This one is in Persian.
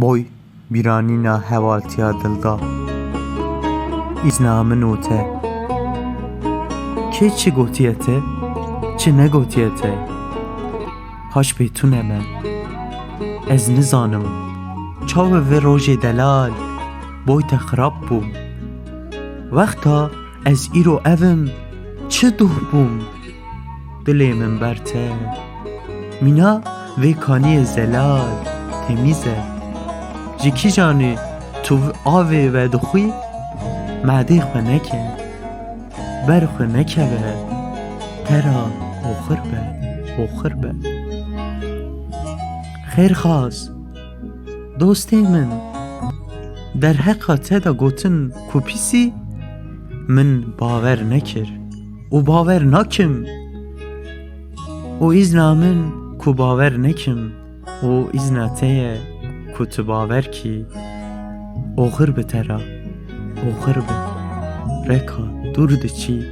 بوی میرانینا حوا تی ا دل دا اس نام نوثه چه چ گوتی اته چه نگوتی اته هاش بیتون من از زانم چا و روجه دلال بوی تخراب بوم. وقتا از ایرو اوم چه دوه بوم دل من برته مینا و کانی زلال تمیزه جیکی جانی؟ تو آوی و دخوی مادی خو نکه بر خو نکه به ترا اخر به اخر به. خیر خاص دوستی من در حقا تا دا گوتن کپیسی من باور نکر او باور نکم او ازنا من کو باور نکم او ازنا تایه کت باور کی آخر به ترا آخر به رکا درد چی